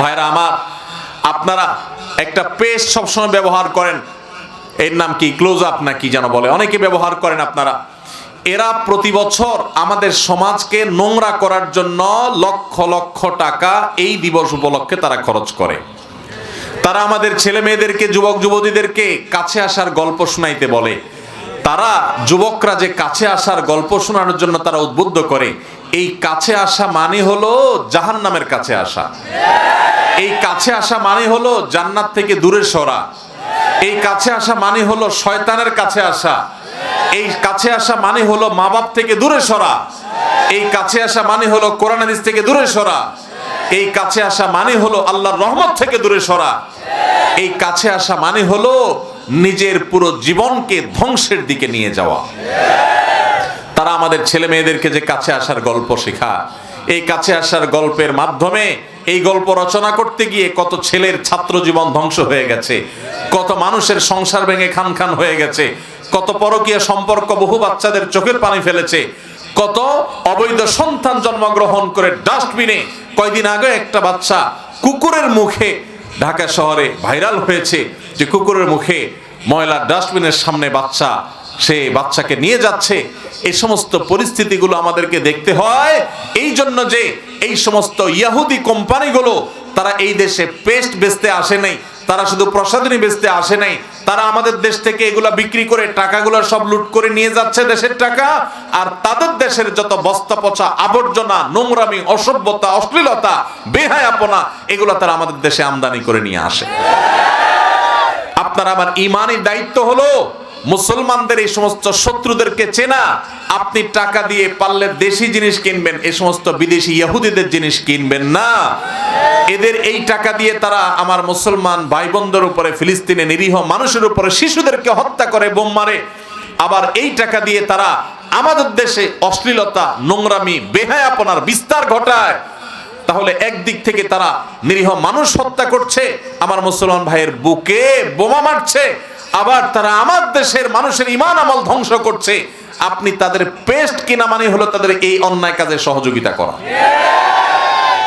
ভাইরা আমার, আপনারা একটা পেস্ট সবসময় ব্যবহার করেন। এর নাম কি? ক্লোজ আপ না কি যেন বলে। অনেকে ব্যবহার করেন আপনারা। এরা প্রতি বছর আমাদের সমাজকে নোংরা করার জন্য লক্ষ লক্ষ টাকা এই দিবস উপলক্ষে তারা খরচ করে। তারা আমাদের ছেলে মেয়েদেরকে, যুবক যুবতীদেরকে কাছে আসার গল্প শোনাইতে বলে। তারা যুবকরা যে কাছে আসার গল্প শোনানোর জন্য তারা উদ্বুদ্ধ করে। এই কাছে আসা মানে হলো জাহান নামের কাছে আসা। এই কাছে আসা মানে হলো জান্নাত থেকে দূরে সরা। এই কাছে আসা মানে হলো শয়তানের কাছে আসা। এই কাছে আসা মানে হলো মা বাপ থেকে দূরে সরা। এই কাছে আসা মানে হলো কোরআন হাদিস থেকে দূরে সরা। এই কাছে আসা মানে হলো আল্লাহর রহমত থেকে দূরে সরা। এই কাছে আসা মানে হলো নিজের পুরো জীবনকে ধ্বংসের দিকে নিয়ে যাওয়া। আমাদের ছেলে মেয়েদেরকে যে কাছে আসার গল্প শেখা, এই কাছে আসার গল্পের মাধ্যমে এই গল্প রচনা করতে গিয়ে কত ছেলের ছাত্র জীবন ধ্বংস হয়ে গেছে, কত মানুষের সংসার ভেঙে খান খান হয়ে গেছে, কত পরকীয় সম্পর্ক বহু বাচ্চাদের চোখের পানি ফেলেছে, কত অবৈধ সন্তান জন্মগ্রহণ করে ডাস্টবিনে কয়দিন আগে একটা বাচ্চা কুকুরের মুখে ঢাকা শহরে ভাইরাল হয়েছে, যে কুকুরের মুখে ময়লা ডাস্টবিনের সামনে বাচ্চা, সে বাচ্চাকে নিয়ে যাচ্ছে এই সমস্ত পরিস্থিতিগুলো আমাদেরকে দেখতে হয়। এই জন্য যে এই সমস্ত ইয়াহুদি কোম্পানিগুলো, তারা এই দেশে পেস্ট বেচতে আসে নাই, তারা শুধু প্রসাধনী বেচতে আসে নাই, তারা আমাদের দেশ থেকে এগুলা বিক্রি করে টাকাগুলো সব লুট করে নিয়ে যাচ্ছে দেশের টাকা, আর তাদের দেশের যত বস্তা পচা আবর্জনা, নোংরামি, অসভ্যতা, অশ্লীলতা, বেহায়াপনা, এগুলো তারা আমাদের দেশে আমদানি করে নিয়ে আসে। আপনার আমার ইমানই দায়িত্ব হলো মুসলমানদের এই সমস্ত শত্রুদেরকে চেনা, আপনি টাকা দিয়ে পারলে দেশি জিনিস কিনবেন এই সমস্ত বিদেশি ইহুদিদের জিনিস কিনবেন না। এদের এই টাকা দিয়ে তারা আমার মুসলমান ভাই বোনদের উপরে, ফিলিস্তিনে নিরীহ মানুষের উপরে, শিশুদেরকে হত্যা করে, বোম মারে। আবার এই টাকা দিয়ে তারা আমাদের দেশে অশ্লীলতা, নোংরামি, বেহায়াপনার বিস্তার ঘটায়। তাহলে একদিক থেকে তারা নিরীহ মানুষ হত্যা করছে, আমার মুসলমান ভাইয়ের বুকে বোমা মারছে। আবার তারা আমার দেশের মানুষের ইমান আমল ধ্বংস করছে। আপনি তাদের পেস্ট কিনা মানে হলো তাদের এই অন্যায় কাজে সহযোগিতা করা।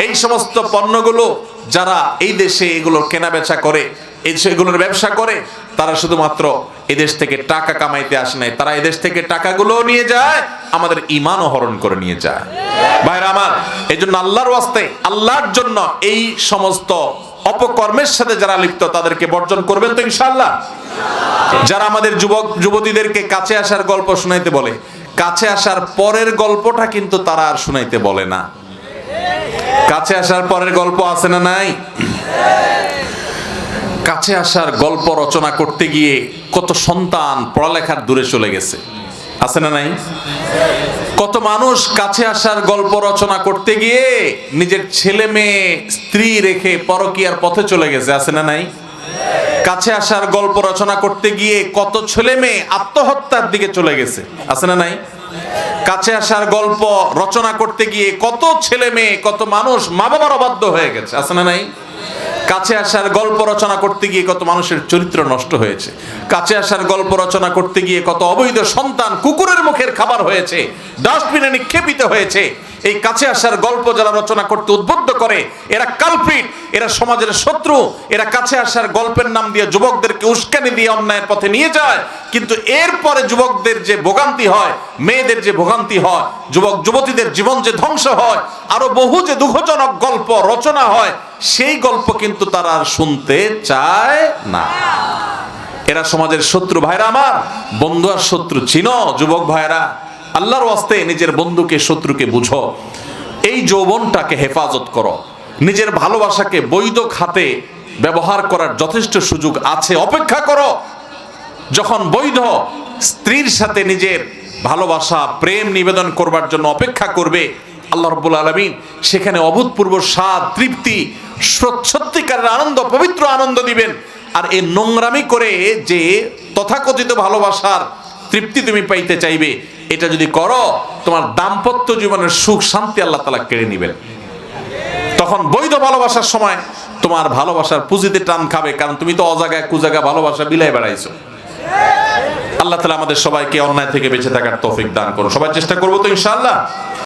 এই সমস্ত পণ্যগুলো যারা এই দেশে এগুলো কেনা বেচা করে, এই সেগুলোর ব্যবসা করে, তারা শুধুমাত্র এদেশ থেকে টাকা কামাইতে আসে নাই। তারা এদেশ থেকে টাকাগুলো নিয়ে যায়, আমাদের ইমানও হরণ করে নিয়ে যায়। ভাইরা আমার এই জন্য আল্লাহর ওয়াস্তে, আল্লাহর জন্য এই সমস্ত অপকর্মের সাথে যারা লিপ্ত, তাদেরকে বর্জন করবেন তো ইনশাআল্লাহ। যারা আমাদের যুবক, যুবতীদেরকে কাছে আসার গল্প শোনাইতে বলে, কাছে আসার পরের গল্পটা কিন্তু তারা আর শোনাইতে বলে না। কাছে আসার পরের গল্প আছে না নাই? কাছে আসার গল্প রচনা করতে গিয়ে কত সন্তান পড়ালেখার দূরে চলে গেছে। আছে না নাই? কত মানুষ কাছে আসার গল্প রচনা করতে গিয়ে নিজের ছেলে মেয়ে, স্ত্রী রেখে পরকীয়ার পথে চলে গেছে, আছে না নাই? কাছে আসার গল্প রচনা করতে গিয়ে কত ছেলে মেয়ে আত্মহত্যার দিকে চলে গেছে, আছে না নাই? কাছে আসার গল্প রচনা করতে গিয়ে কত ছেলে মেয়ে, কত মানুষ মা বাবার অবাধ্য হয়ে গেছে, আছে না নাই? কাছে আসার গল্প রচনা করতে গিয়ে কত মানুষের চরিত্র নষ্ট হয়েছে। কাছে আসার গল্প রচনা করতে গিয়ে কত অবৈধ সন্তান কুকুরের মুখের খাবার হয়েছে। ডাস্টবিনে নিক্ষেপিত হয়েছে। এই কাছে আসার গল্প যারা রচনা করতে উদ্বুদ্ধ করে, এরা কালপ্রিট, এরা সমাজের শত্রু, এরা কাছে আসার গল্পের নাম দিয়ে যুবকদেরকে উস্কানি দিয়ে অন্যায়ের পথে নিয়ে যায়। কিন্তু এরপরে যুবকদের যে ভোগান্তি হয়, মেয়েদের যে ভোগান্তি হয়, যুবক যুবতীদের জীবন যে ধ্বংস হয়, আরও বহু যে দুঃখজনক গল্প, রচনা হয়, সেই গল্প কিন্তু তারা আর শুনতে চায় না। এরা সমাজের শত্রু ভাইরা আমার, বন্ধু আর শত্রু চিনো, যুবক ভাইরা আল্লাহর ওয়াস্তে নিজের বন্ধুকে, শত্রুকে বুঝো। এই যৌবনটাকে হেফাজত করো। নিজের ভালোবাসাকে বৈধ খাতে ব্যবহার করার যথেষ্ট সুযোগ আছে। অপেক্ষা করো। যখন বৈধ স্ত্রীর সাথে নিজের ভালোবাসা, প্রেম নিবেদন করবার জন্য অপেক্ষা করবে, আল্লাহ রব্বুল আলমিন সেখানে অভূতপূর্ব স্বাদ, তৃপ্তি সত- সত্যিকারের আনন্দ, পবিত্র আনন্দ দিবেন। আর এই নোংরামি করে যে তথাকথিত ভালোবাসার তৃপ্তি তুমি পাইতে চাইবে এটা যদি করো, তোমার দাম্পত্য জীবনের সুখ, শান্তি আল্লাহ তালা কেড়ে নিবেন। তখন বৈধ ভালোবাসার সময় তোমার ভালোবাসার পুঁজিতে টান খাবে, কারণ তুমি তো অজাগায় কুজাগা ভালোবাসা বিলাই বেড়াইছো। আল্লাহ তালা আমাদের সবাইকে অন্যায় থেকে বেঁচে থাকার তৌফিক দান করো সবাই চেষ্টা করব তো ইনশাআল্লাহ?